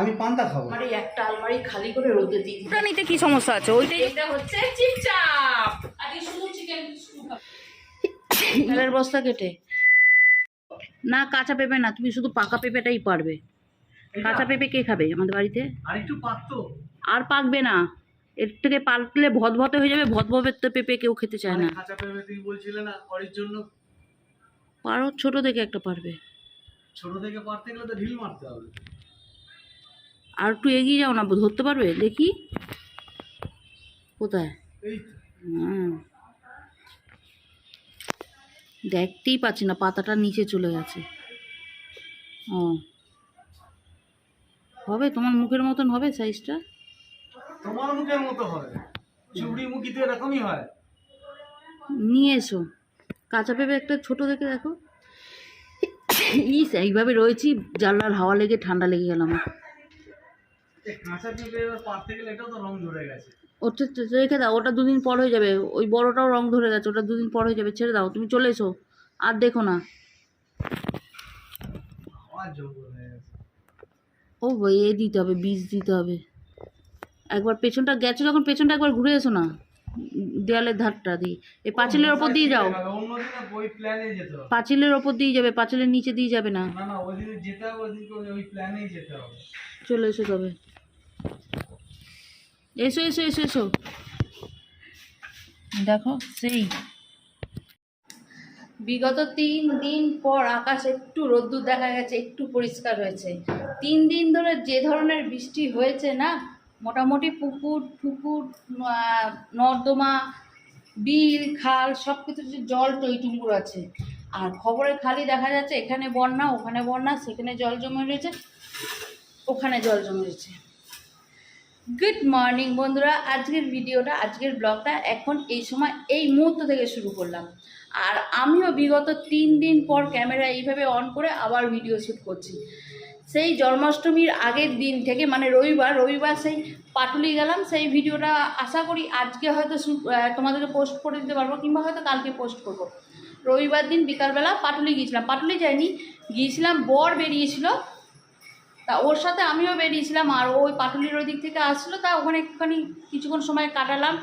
আমি পান্তা খাব। একটা আলমারি খালি করে রোদে দিই ওটা নিতে কি সমস্যা আছে? ওইটাই এটা হচ্ছে চিপচাপ। আজকে শুধু চিকেন বস্তা কেটে। না কাঁচা পেঁপে না তুমি শুধু পাকা পেঁপেটাই পারবে। কাঁচা পেঁপে কে খাবে আমাদের বাড়িতে? আর একটু পারতো আর পাকবে না। এর থেকে পাকলে ভদভতে হয়ে যাবে ভদ ভদভবের তো পেঁপে কেউ খেতে চায় না। কাঁচা পেঁপে তুমি বলছিলে না করির জন্য পারো ছোট থেকে একটা পারবে। ছোট থেকে পারতে গেলে তো ঢিল মারতে হবে। আর একটু এগিয়ে যাও না ধরতে পারবে? দেখি। কোথায়? এই দেখতেই পাচ্ছি না পাতাটা নিচে চলে গেছে। ও। হবে? তোমার মুখের মতন হবে সাইজটা তোমার মুখের মতো হয়। মুখি তো এরকমই হয়। নিয়ে এসো। কাঁচা পেঁপে একটা ছোট দেখে দেখো। ইস এইভাবে রয়েছি জানলার হাওয়া লেগে ঠান্ডা লেগে গেল আমার। কাঁচা পেঁপে এবার পারতে গেলে এটাও তো রং ধরে গেছে। ওটা তো রেখে দাও ওটা দুদিন পর হয়ে যাবে। ওই বড়টাও রং ধরে গেছে ওটা দুদিন পর হয়ে যাবে। ছেড়ে দাও তুমি চলে এসো। আর দেখো না। ও এ দিতে হবে বীজ দিতে হবে। একবার পেছনটা গেছো যখন পেছনটা একবার ঘুরে এসো না। দেয়ালের ধারটা দিয়ে। এই পাঁচিলের ওপর দিয়ে যাও। পাঁচিলের ওপর দিয়ে যাবে পাঁচিলের নিচে দিয়ে যাবে না। চলে এসো তবে। এসো এসো এসো এসো। দেখো, সেই। বিগত তিন দিন পর আকাশ একটু রোদ্দুর দেখা গেছে, একটু পরিষ্কার হয়েছে। তিন দিন ধরে যে ধরনের বৃষ্টি হয়েছে না, মোটামুটি পুকুর, ঠুকুর নর্দমা, বিল, খাল সব কিছু জল টইটুম্বুর আছে। আর খবরে খালি দেখা যাচ্ছে, এখানে বন্যা, ওখানে বন্যা, সেখানে জল জমে রয়েছে, ওখানে জল জমে রয়েছে। গুড মর্নিং বন্ধুরা। আজকের ভিডিওটা, আজকের ব্লগটা এখন এই সময়, এই মুহূর্ত থেকে শুরু করলাম। আর আমিও বিগত তিন দিন পর ক্যামেরা এইভাবে অন করে আবার ভিডিও শ্যুট করছি। সেই জন্মাষ্টমীর আগের দিন থেকে মানে রবিবার রবিবার সেই পাটুলি গেলাম, সেই ভিডিওটা আশা করি আজকে হয়তো তোমাদেরকে পোস্ট করে দিতে পারব, কিংবা হয়তো কালকে পোস্ট করব। রবিবার দিন বিকালবেলা পাটুলি গিয়েছিলাম। পাটুলি যাইনি, গিয়েছিলাম, বর বেরিয়েছিল তা ওর সাথে আমিও বেরিয়েছিলাম আর ওই পাটুলির ওই দিক থেকে আসছিল, তা ওখানে একটুখানি কিছুক্ষণ সময় কাটালাম,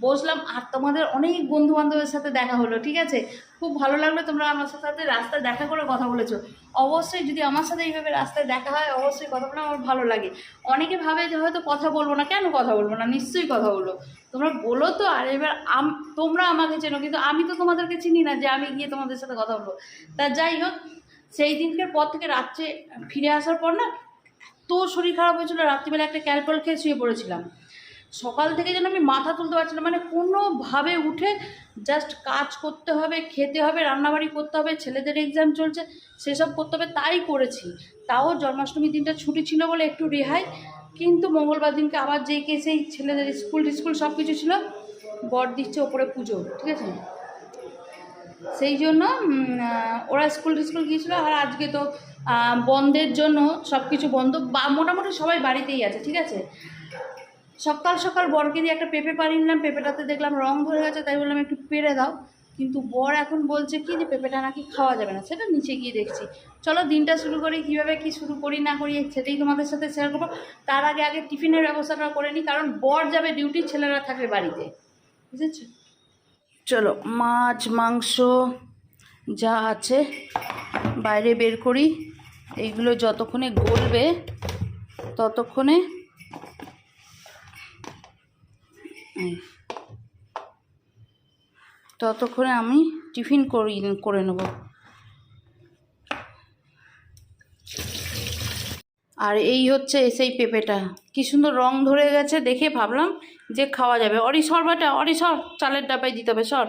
বসলাম আর তোমাদের অনেক বন্ধু বান্ধবের সাথে দেখা হলো, ঠিক আছে? খুব ভালো লাগল তোমরা আমার সাথে রাস্তায় দেখা করে কথা বলেছ। অবশ্যই যদি আমার সাথে এইভাবে রাস্তায় দেখা হয়, অবশ্যই কথা বলে আমার ভালো লাগে। অনেকে ভাবে যে হয়তো কথা বলব না, কেন কথা বলব না? নিশ্চয়ই কথা বলব। তোমরা বলো তো, আর এবার আম, তোমরা আমাকে চেনো, কিন্তু আমি তো তোমাদেরকে চিনি না যে আমি গিয়ে তোমাদের সাথে কথা বলব। তা যাই হোক, সেই দিনকের পর থেকে রাত্রে ফিরে আসার পর না এত শরীর খারাপ হয়েছিল, রাত্রিবেলা একটা ক্যালপল খেয়ে শুয়ে পড়েছিলাম। সকাল থেকে যেন আমি মাথা তুলতে পারছিলাম মানে কোনোভাবে উঠে জাস্ট কাজ করতে হবে, খেতে হবে, রান্নাবাড়ি করতে হবে, ছেলেদের এক্সাম চলছে, সেসব করতে হবে, তাই করেছি। তাও জন্মাষ্টমীর দিনটা ছুটি ছিল বলে একটু রেহাই, কিন্তু মঙ্গলবার দিনকে আবার কে সেই ছেলেদের স্কুল টিস্কুল সব কিছু ছিল, বর দিচ্ছে ওপরে পুজো, ঠিক আছে? সেই জন্য ওরা স্কুল টিস্কুল গিয়েছিল আর আজকে তো বন্ধের জন্য সব কিছু বন্ধ, বা মোটামুটি সবাই বাড়িতেই আছে, ঠিক আছে? সকাল সকাল বরকে দিয়ে একটা পেঁপে পাড়িয়ে নিলাম, পেঁপেটাতে দেখলাম রং ধরে গেছে, তাই বললাম একটু পেরে দাও। কিন্তু বর এখন বলছে কি যে, পেঁপেটা নাকি খাওয়া যাবে না, সেটা নিচে গিয়ে দেখছি। চলো দিনটা শুরু করি, কীভাবে কি শুরু করি, না করি, সেটাই তোমাদের সাথে শেয়ার করব। তার আগে আগে টিফিনের ব্যবস্থাটা করে নিই কারণ বর যাবে ডিউটি ছেলেরা থাকবে বাড়িতে, বুঝেছ? চলো মাছ, মাংস যা আছে বাইরে বের করি। এইগুলো যতক্ষণে গলবে ততক্ষণে ততক্ষণে আমি টিফিন করি, করে নেব। আর এই হচ্ছে সেই পেঁপেটা। কি সুন্দর রং ধরে গেছে দেখে ভাবলাম যে খাওয়া যাবে। অরি সর বেটা অরি সর চালের ডাব্বায় দিতে হবে সর।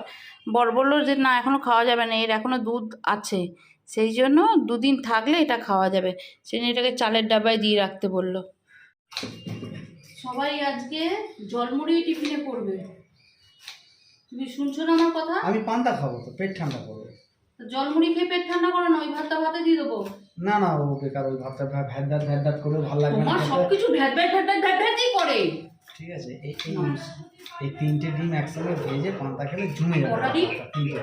বর বলল যে না এখনও খাওয়া যাবে না এর এখনও দুধ আছে। সেই জন্য দুদিন থাকলে এটা খাওয়া যাবে। সেই জন্য এটাকে চালের ডাব্বায় দিয়ে রাখতে বলল। সবাই আজকে জলমুড়ি টিফিনে করবে তুমি শুনছো না আমার কথা? আমি পান্তা খাব তো পেট ঠান্ডা করবে। জলমুড়ি খেয়ে পেট ঠান্ডা করো না ওই ভাতটা ভাতে দিয়ে দেবো। না না ও বেকার ওই ভাতটা ভ্যা- ভ্যাদাত ভ্যাদাত করে ভালো লাগবে না সবকিছু ভ্যাট ভ্যাট ভ্যাট ভ্যাট ভ্যাট ভ্যাটই করে। ঠিক আছে এই এই এই তিনটে ডিম একসঙ্গে ভেজে পান্তা খেলে জমে যাবে তিনটে।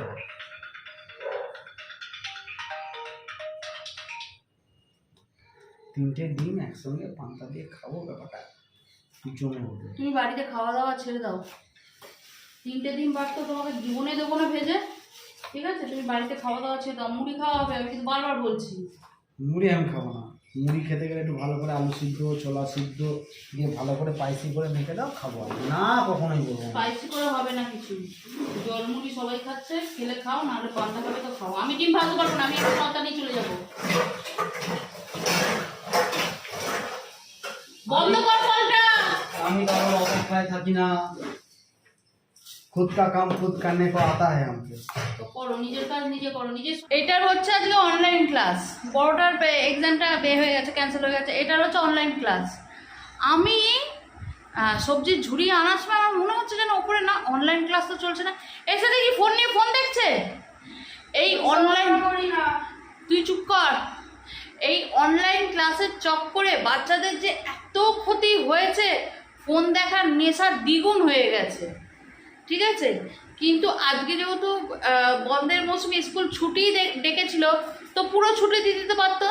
তিনটে ডিম একসঙ্গে পান্তা দিয়ে খাব ব্যাপারটা জমে উঠবে। তুমি বাড়িতে খাওয়া দাওয়া ছেড়ে দাও। তিনটে ডিম বাদ তো তোমাকে জীবনে দেবো না ভেজে ঠিক আছে? তুমি বাড়িতে খাওয়া দাওয়া ছেড়ে দাও মুড়ি খাওয়া হবে আমি কিন্তু বারবার বলছি। মুড়ি আমি খাব না। মুড়ি খেতে গেলে একটু ভালো করে আলু সিদ্ধ ছোলা সিদ্ধ দিয়ে ভালো করে পাইসি করে মেখে দাও খাব না কখনোই বলব না। স্পাইসি করে হবে না কিছু। জল মুড়ি সবাই খাচ্ছে খেলে খাও নাহলে পান্তা খাবে তো খাও। আমি ডিম ভাজতে পারব না আমি একটা পান্তা নিয়ে চলে যাব। বন্ধ কর আমি কারোর অপেক্ষায় থাকি না। খুদ কা কাম খুদ করনে কো আতা হ্যায় আমাকে তো করো নিজের কাজ নিজে করো নিজে এটার হচ্ছে আজকে অনলাইন ক্লাস বড়টার এক্সামটা বে হয়ে গেছে ক্যান্সেল হয়ে গেছে এটার হচ্ছে অনলাইন ক্লাস আমি সবজির ঝুড়ি আনার সময় আমার মনে হচ্ছে যেন ওপরে না অনলাইন ক্লাস তো চলছে না। এসে দেখি ফোন নিয়ে ফোন দেখছে। এই অনলাইন তুই চুপ কর। এই অনলাইন ক্লাসের চক্করে বাচ্চাদের যে এত ক্ষতি হয়েছে ফোন দেখার নেশা দ্বিগুণ হয়ে গেছে। ঠিক আছে? কিন্তু আজকে যেহেতু বন্ধের মৌসুমে স্কুল ছুটি ডেকেছিল, তো পুরো ছুটি দিয়ে দিতে পারতো?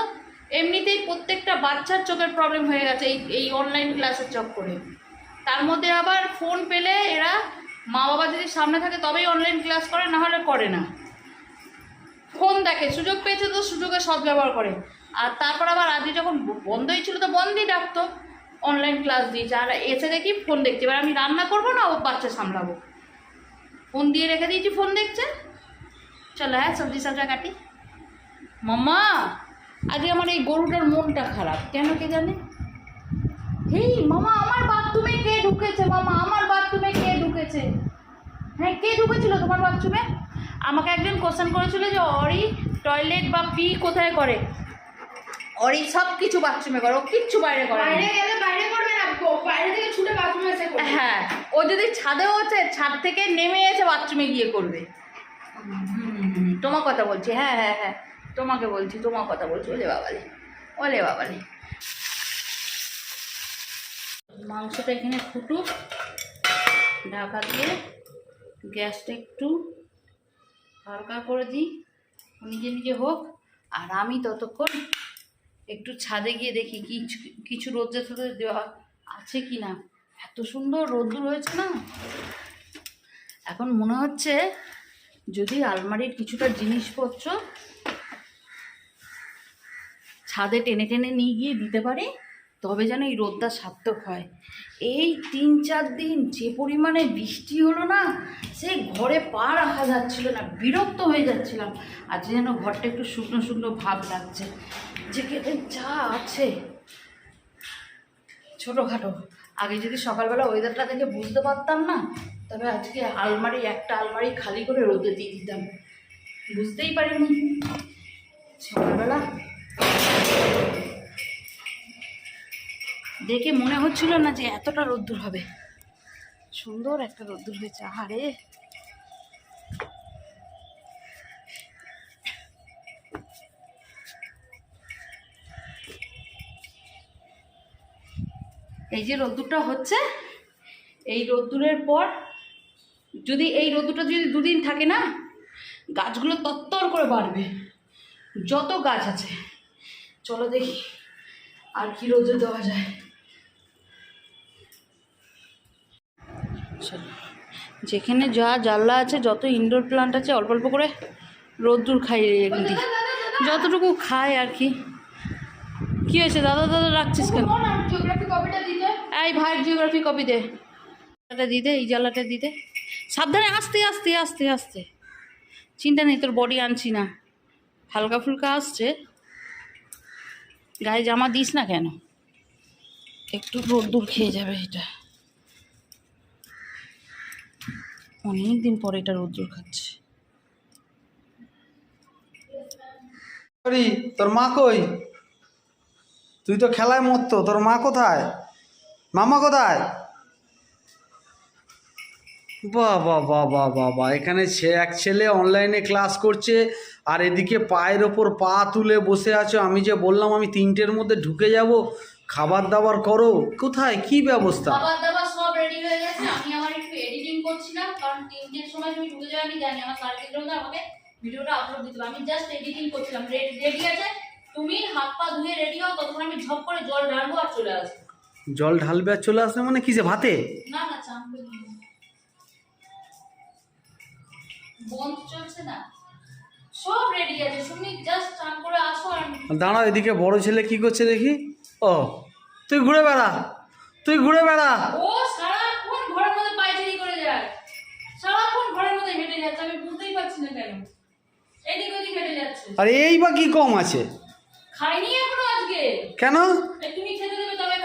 এমনিতেই প্রত্যেকটা বাচ্চার চোখের প্রবলেম হয়ে গেছে এই এই অনলাইন ক্লাসের চক্করে তার মধ্যে আবার ফোন পেলে এরা মা বাবা যদি সামনে থাকে তবেই অনলাইন ক্লাস করে না হলে করে না। ফোন দেখে, সুযোগ পেয়েছে তো সুযোগের সদ্ব্যবহার করে। আর তারপর আবার আজকে যখন বন্ধই ছিল তো বন্ধই ডাকতো অনলাইন ক্লাস দিয়েছে। আর এসে দেখি ফোন দেখছি। এবার আমি রান্না করব না, ও বাচ্চা সামলাবো। ফোন দিয়ে রেখে দিয়েছি ফোন দেখছে? চলো হ্যাঁ সবজি সবজা কাটি। মাম্মা আজকে আমার এই গরুটার মনটা খারাপ কেন কে জানে? হেই মামা আমার বাথরুমে কে ঢুকেছে মামা আমার বাথরুমে কে ঢুকেছে? হ্যাঁ কে ঢুকেছিল তোমার বাথরুমে? আমাকে একজন কোশ্চেন করেছিল যে অরি টয়লেট বা পি কোথায় করে? অরি সব কিছু বাথরুমে করে ও কিচ্ছু বাইরে করে। বাইরে গেলে বাইরে বাইরে থেকে ছুটে বাথরুমে এসে হ্যাঁ ও যদি ছাদেও আছে ছাদ থেকে নেমে এসে বাথরুমে গিয়ে করবে। তোমার কথা বলছি হ্যাঁ হ্যাঁ হ্যাঁ তোমাকে বলছি তোমার কথা বলছি, ওলে বাবালে ওলে বাবালে। মাংসটা এখানে ফুটুক, ঢাকা দিয়ে গ্যাসটা একটু হালকা করে দিই, নিজে নিজে হোক, আর আমি ততক্ষণ একটু ছাদে গিয়ে দেখি কিছু কিছু রোদ্রে সাথে দেওয়া আছে কি না এত সুন্দর রোদ্দুর হয়েছে না? এখন মনে হচ্ছে যদি আলমারির কিছুটা জিনিসপত্র ছাদে টেনে টেনে নিয়ে গিয়ে দিতে পারি, তবে যেন এই রোদটা সার্থক হয়। এই তিন চার দিন যে পরিমাণে বৃষ্টি হলো না, সে ঘরে পা রাখা যাচ্ছিল না, বিরক্ত হয়ে যাচ্ছিলাম। আজ যেন ঘরটা একটু শুকনো শুকনো ভাব লাগছে। যে কেটে যা আছে। ছোটোখাটো। আগে যদি সকালবেলা ওয়েদারটা দেখে বুঝতে পারতাম না, তবে আজকে আলমারি, একটা আলমারি খালি করে রোদে দিয়ে দিতাম। বুঝতেই পারিনি। সকালবেলা দেখে মনে হচ্ছিল না যে এতটা রোদ্দুর হবে। সুন্দর একটা রোদ্দুর হয়েছে। আহারে! এই যে রোদ্দুরটা হচ্ছে, এই রোদ্দুরের পর যদি এই রোদ্দুরটা যদি দুদিন থাকে না, গাছগুলো তত্তর করে বাড়বে। যত গাছ আছে, চলো দেখি আর কি রোদে দেওয়া যায়। যেখানে যা জানলা আছে, যত ইনডোর প্লান্ট আছে, অল্প অল্প করে রোদ্দুর দিই। যতটুকু খায় আর কি। কি হয়েছে? দাদা দাদা, রাখছিস কেন? এই ভাইয়ের জিওগ্রাফি কপি দে। এটা দি দে, এই জ্বালাটা দি দে। সাবধানে, আস্তে আস্তে আস্তে আস্তে। চিন্তা নেই, তোর বডি আনছি না। হালকা ফুলকা আসছে। গায়ে জামা দিস না কেন? একটু রোদ্দুর খেয়ে যাবে এটা। অনেক দিন পরে এটা রোদ্দুর খাচ্ছে। তোর মা কই? তুই তো খেলায় মরতো, তোর মা কোথায়? মামা কোথায়? বাহ বাহ বাহ বাহ বাহ বাহ এখানে সে এক ছেলে অনলাইনে ক্লাস করছে আর এদিকে পায়ের ওপর পা তুলে বসে আছো। আমি যে বললাম আমি তিনটের মধ্যে ঢুকে যাব খাবার দাবার করো। কোথায়? কি ব্যবস্থা? খাবার দাবার সব রেডি হয়ে গেছে। আমি আমার একটু এডিটিং করছিলাম কারণ তিনটের সময় তুমি ঢুকে যাবে আমি জানি আমার সার্কেলের আমাকে ভিডিওটা আপলোড দিতে আমি জাস্ট এডিটিং করছিলাম। রেডি আছে? তুমি হাত পা ধুয়ে রেডি হও ততক্ষণ আমি ঝপ করে জল ঢালবো আর চলে আসব। জল ঢালবে আর চলে আসবে মানে কিসে ভাতে? দাঁড়াও এদিকে বড় ছেলে কি করছে দেখি? ও তুই ঘুরে বেড়া। তুই ঘুরে বেড়া। ও সারাক্ষণ ঘরের মধ্যে পায়চারি করে যায়। সারাক্ষণ ঘরের মধ্যে হেঁটে যাচ্ছে। আমি বুঝতেই পারছি না কেন। এদিক ওদিক হেঁটে যাচ্ছে। আর এই বা কি কম আছে? খাইনি এখনও আজকে। কেন? তুমি খেতে দেবে তবে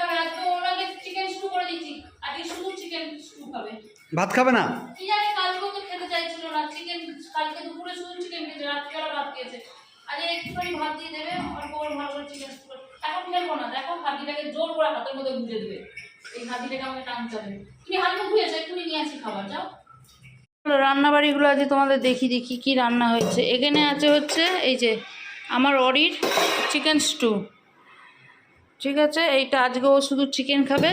আজকে শুধু চিকেন স্টু খাবে ভাত খাবে না? কি জানি কালকেও তো খেতে চাইছিল না চিকেন কালকে দুপুরে শুধু চিকেন খেয়েছে রাত্রিবেলা ভাত খেয়েছে। আজ একটুখানি ভাত দিয়ে দেবে অল্প করে ভালো করে চিকেন স্টু এখন খেলব না দেখো হাতিটাকে জোর করে হাতের মধ্যে গুঁজে দেবে। এই হাতিটাকে আমাকে টানতে হবে। তুমি হাত মুখ ধুয়েছো এক্ষুনি নিয়ে আসি খাবার যাও। রান্না বাড়িগুলো আজকে তোমাদের দেখি দেখি কি রান্না হয়েছে। এখানে আছে হচ্ছে এই যে আমার অরির চিকেন স্টু ঠিক আছে এইটা আজকে ও শুধু চিকেন খাবে।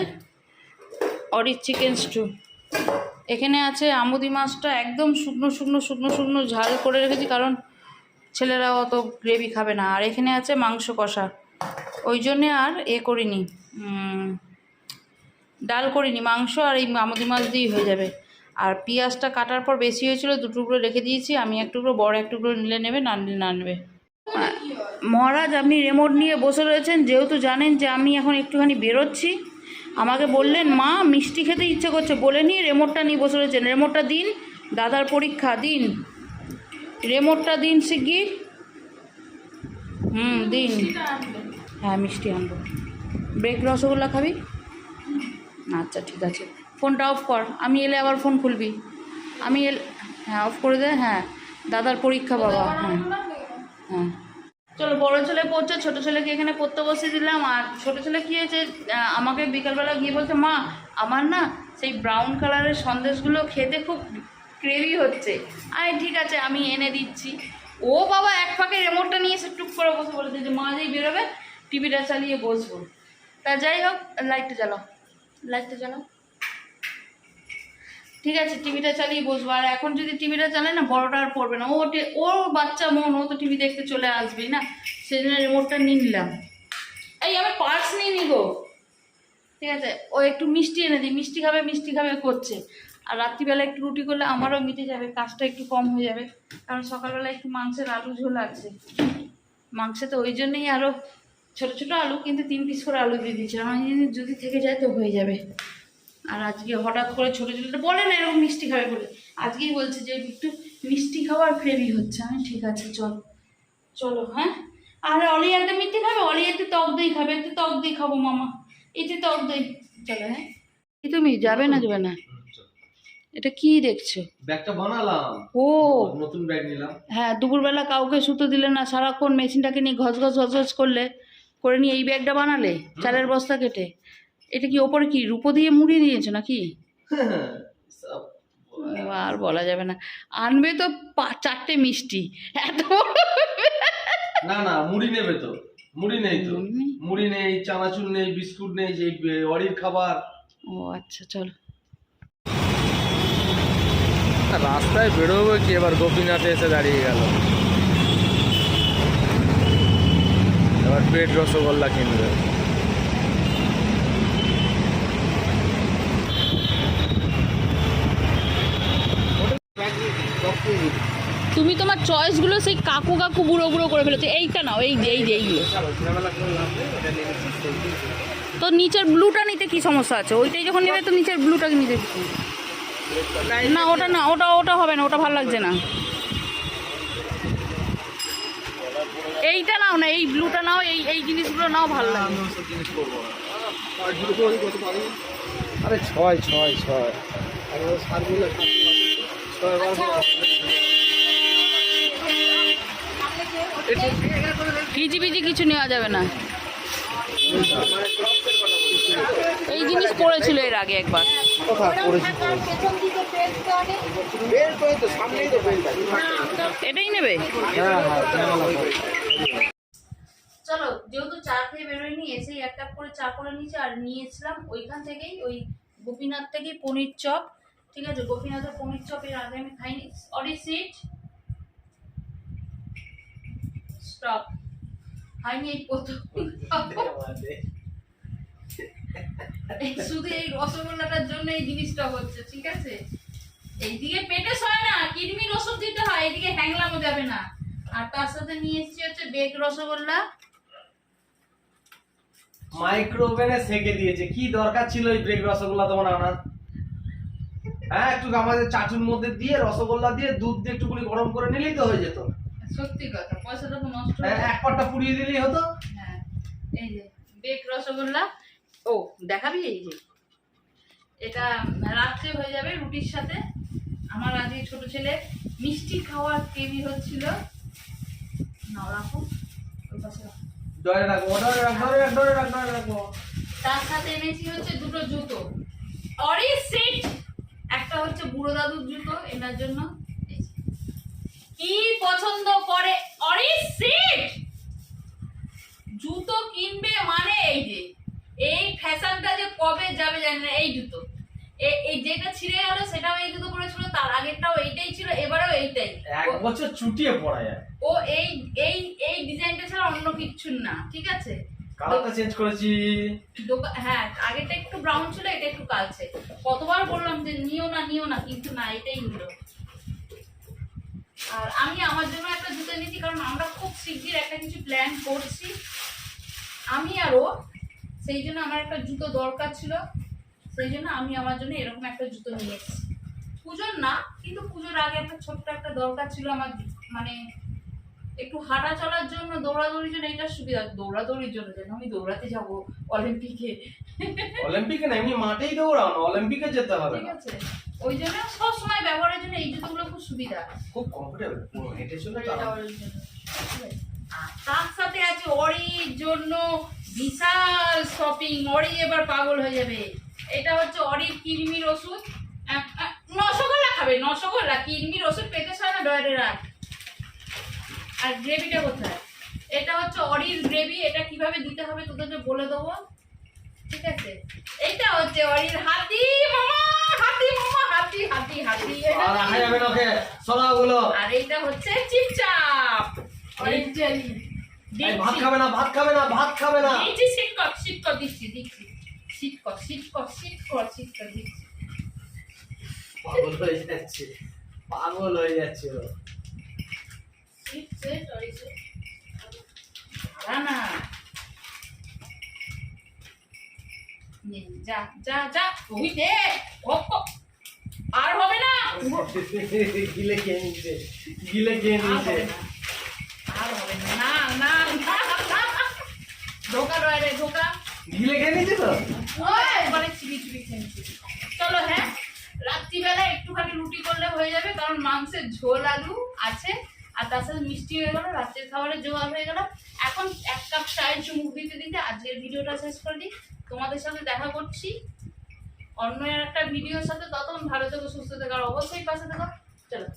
অরির চিকেন স্টু এখানে আছে আমুদি মাছটা একদম শুকনো শুকনো শুকনো শুকনো ঝাল করে রেখেছি কারণ ছেলেরা অত গ্রেভি খাবে না। আর এখানে আছে মাংস কষা। ওই জন্যে আর এ করিনি। ডাল করিনি, মাংস আর এই আমুদি মাছ দিয়েই হয়ে যাবে। আর পেঁয়াজটা কাটার পর বেশি হয়েছিল, দু টুকরো রেখে দিয়েছি, আমি এক টুকরো বড় এক টুকরো নিলে নেবে, না নিলে না নেবে। মহারাজ, আপনি রেমোট নিয়ে বসে রয়েছেন, যেহেতু জানেন যে আমি এখন একটুখানি বেরোচ্ছি আমাকে বললেন, মা, মিষ্টি খেতে ইচ্ছে করছে। বলে নিয়ে রেমোটটা নিয়ে বসে রয়েছেন। রেমোটটা দিন, দাদার পরীক্ষা দিন। রেমোটটা দিন, শিগগির। হুম, দিন। হ্যাঁ মিষ্টি আনব। ব্রেক রসগোল্লা খাবি? আচ্ছা ঠিক আছে। ফোনটা অফ কর। আমি এলে আবার ফোন খুলবি। আমি এল হ্যাঁ অফ করে দে। হ্যাঁ দাদার পরীক্ষা বাবা। হ্যাঁ। হ্যাঁ। চলো, বড় ছেলে পড়ছে, ছোট ছেলেকে এখানে পড়তে বসিয়ে দিলাম। আর ছোট ছেলে কী হয়েছে আমাকে বিকালবেলা গিয়ে বলছে, মা, আমার না সেই ব্রাউন কালারের সন্দেশগুলো খেতে খুব ক্রেভি হচ্ছে। আয়, ঠিক আছে, আমি এনে দিচ্ছি। ও বাবা, এক ফাঁকে রেমোটটা নিয়ে এসে টুক করে বসে বলেছে যে, মা, যেই বেরোবে টিভিটা চালিয়ে বসবো। তা যাই হোক লাইটটা জ্বালাও লাইটটা জ্বালাও। ঠিক আছে টিভিটা চালিয়ে বসবো। আর এখন যদি টিভিটা চালায় না, বড়টা আর পড়বে না। ও ওর বাচ্চা মন, ও তো টিভি দেখতে চলে আসবেই না? সেই জন্য রিমোটটা নিয়ে নিলাম। এই আমার পার্স নিয়ে নিবো। ঠিক আছে, ও একটু মিষ্টি এনে দিই। মিষ্টি খাবে মিষ্টি খাবে করছে। আর রাত্রিবেলা একটু রুটি করলে আমারও মিটে যাবে, কাজটা একটু কম হয়ে যাবে। কারণ সকালবেলা একটু মাংসের আলু ঝোল আছে। মাংসে তো ওই জন্যই আরও ছোটো ছোটো আলু, কিন্তু তিন পিস করে আলু দিয়ে দিয়েছিলাম। যদি থেকে যায় তো হয়ে যাবে। আর আজকে হঠাৎ করে ছোটো ছোটো বলে না এরকম মিষ্টি খাবে বলে। আজকেই বলছে যে একটু মিষ্টি খাওয়ার গ্রেভি হচ্ছে। আমি ঠিক আছে চল। চলো হ্যাঁ? আর অলি একটা মিষ্টি খাবে? অলি একটু টক দই খাবে একটু টক দই খাব মামা। এতে টক দই। চলো হ্যাঁ? কি তুমি যাবে না যাবে না? এটা কি দেখছ? ব্যাগটা বানালাম। ও। নতুন ব্যাগ নিলাম। হ্যাঁ দুপুরবেলা কাউকে সুতো দিলে না সারাক্ষণ মেশিনটাকে নিয়ে ঘস ঘস ঘস ঘস করলে। করে নিয়ে এই ব্যাগটা বানালে? চালের বস্তা কেটে? এটা কি ওপরে কি রূপো দিয়ে মুড়িয়ে দিয়েছ নাকি? আর বলা যাবে না। আনবে তো চারটে মিষ্টি। এত না না মুড়ি নেবে তো। মুড়ি নেই তো। মুড়ি নেই? চানাচুর নেই বিস্কুট নেই যে অরির খাবার। ও আচ্ছা চলো। রাস্তায় বেরোবে কি? এবার গোপীনাথে এসে দাঁড়িয়ে গেল। এবার পেট রসগোল্লা কিনবে। তুমি তোমার চয়েসগুলো সেই কাকু কাকু বুড়ো বুড়ো করে ফেলেছো। এইটা নাও এই যে এই যে এইগুলো। তো নিচের ব্লুটা নিতে কি সমস্যা আছে? ওইটাই যখন নেবে তো নিচের ব্লুটাকে নিতে না ওটা না ওটা ওটা হবে না ওটা ভালো লাগছে না। এইটা নাও না এই ব্লুটা নাও এই এই জিনিসগুলো নাও ভালো লাগে আরে ছয় ছয় ছয়। ভিজি ভিজি কিছু নেওয়া যাবে না। এই জিনিস পড়েছিল এর আগে একবার। এটাই নেবে? হ্যাঁ হ্যাঁ। চলো যেহেতু চা খেয়ে বেরোয়নি এসেই এক কাপ করে চা করে নিয়েছি আর নিয়েছিলাম ওইখান থেকেই ওই গোপীনাথ থেকেই পনির চপ। ঠিক আছে গোপীনাথের পনির চপ এর আগে আমি খাইনি। অরি সিট স্টপ হয়নি এই প্রথম শুধু এই রসগোল্লাটার জন্য এই জিনিসটা হচ্ছে, ঠিক আছে? এইদিকে পেটে সয় না দিতে হয় হ্যাংলামো যাবে না। আর তার সাথে নিয়ে এসেছি হচ্ছে বেগ রসগোল্লা। মাইক্রো ওভেনে সেকে দিয়েছে। কি দরকার ছিল এই ব্রেক রসগোল্লা তোমার আনার? হ্যাঁ একটু আমাদের চাটুর মধ্যে দিয়ে, রসগোল্লা দিয়ে দুধ দিয়ে একটুখানি গরম করে নিলেই তো হয়ে যেত। সত্যি কথা পয়সাটা তো নষ্ট হ্যাঁ, এক পাটটা পুড়িয়ে দিলেই হতো। হ্যাঁ এই যে বেক রসগোল্লা। ও দেখাবি এই যে? এটা রাত্রে হয়ে যাবে রুটির সাথে। আমার আজকে ছোট ছেলে মিষ্টি খাওয়ার কেবি হচ্ছিল। নাও রাখো ওই পাশে রাখো। তার সাথে এনেছি হচ্ছে দুটো জুতো। অরি সিট একটা হচ্ছে বুড়ো দাদুর জুতো এনার জন্য। কি পছন্দ করে? সিট! জুতো কিনবে মানে এই যে এই ফ্যাশনটা যে কবে যাবে জানি না এই জুতো। এই যেটা ছিঁড়ে গেল সেটাও এই জুতো পরেছিল তার আগেরটাও এইটাই ছিল এবারেও এইটাই। এক বছর চুটিয়ে পড়া যায়। ও এই এই এই ডিজাইনটা ছাড়া অন্য কিচ্ছু না ঠিক আছে? কালারটা চেঞ্জ করেছি। হ্যাঁ আগেরটা একটু ব্রাউন ছিল এটা একটু কালচে। কতবার বললাম যে নিও না নিও না কিন্তু না এটাই নিল। আর আমি আমার জন্য একটা জুতো নিয়েছি, কারণ আমরা খুব শিগগির একটা কিছু প্ল্যান করছি। আমি আরও সেই জন্য আমার একটা জুতো দরকার ছিল। সেই জন্য আমি আমার জন্য এরকম একটা জুতো নিয়েছি পুজোর না, কিন্তু পুজোর আগে একটা ছোট্ট একটা দরকার ছিল আমার মানে একটু হাঁটা চলার জন্য দৌড়াদৌড়ির জন্য এটা সুবিধা দৌড়াদৌড়ির জন্য যেন আমি দৌড়াতে যাব অলিম্পিকে। অলিম্পিকে না এমনি মাঠেই দৌড়াও না অলিম্পিকে যেতে হবে ঠিক আছে। ওই জন্য সব সময় ব্যবহারের জন্য এই জুতোগুলো খুব সুবিধা। খুব কমফোর্টেবল হেঁটে চলে তার সাথে আছে অরির জন্য বিশাল শপিং অরি এবার পাগল হয়ে যাবে। এটা হচ্ছে অরির কিরমির ওষুধ। নশগোল্লা খাবে নশগোল্লা কিরমির ওষুধ পেতে হয় না ডয়ারে রাখ আর গ্রেভিটা কোথায়? এটা হচ্ছে অরির গ্রেভি এটা কীভাবে দিতে হবে তোদেরকে বলে দেবো। ঠিক আছে? এটা হচ্ছে অরির হাতি মামা! হাতি মামা! হাতি হাতি হাতি। আর রাখা যাবে না ওকে সরা আর এইটা হচ্ছে চিপচাপ। জেলি ভাত খাবে না ভাত খাবে না ভাত খাবে না। দিচ্ছি দিচ্ছি। দিচ্ছি। পাগল হয়ে যাচ্ছে। পাগল হয়ে যাচ্ছে না না যা যা যা তুই দে হপ, হপ। আর হবে না। গিলে খেয়ে নিচ্ছে গিলে খেয়ে নিচ্ছে আর হবে না না না না না। ধোকা রয় রে ধোকা। গিলে খেয়ে নিচ্ছে তো? একবারে চিবি চিবি খেয়েছি চলো হ্যাঁ রাত্রিবেলা একটুখানি রুটি করলে হয়ে যাবে কারণ মাংসের ঝোল আলু আছে। আর তার সাথে মিষ্টি হয়ে গেলো, রাত্রের খাবারের জোগাড় হয়ে গেল। এখন এক কাপ চায়ের চুমুক দিতে দিতে আজকের ভিডিওটা শেষ করে দিই। তোমাদের সাথে দেখা করছি। অন্য একটা ভিডিওর সাথে, ততক্ষণ ভালো থেকো, সুস্থ থাকার অবশ্যই পাশে থেকো। চলো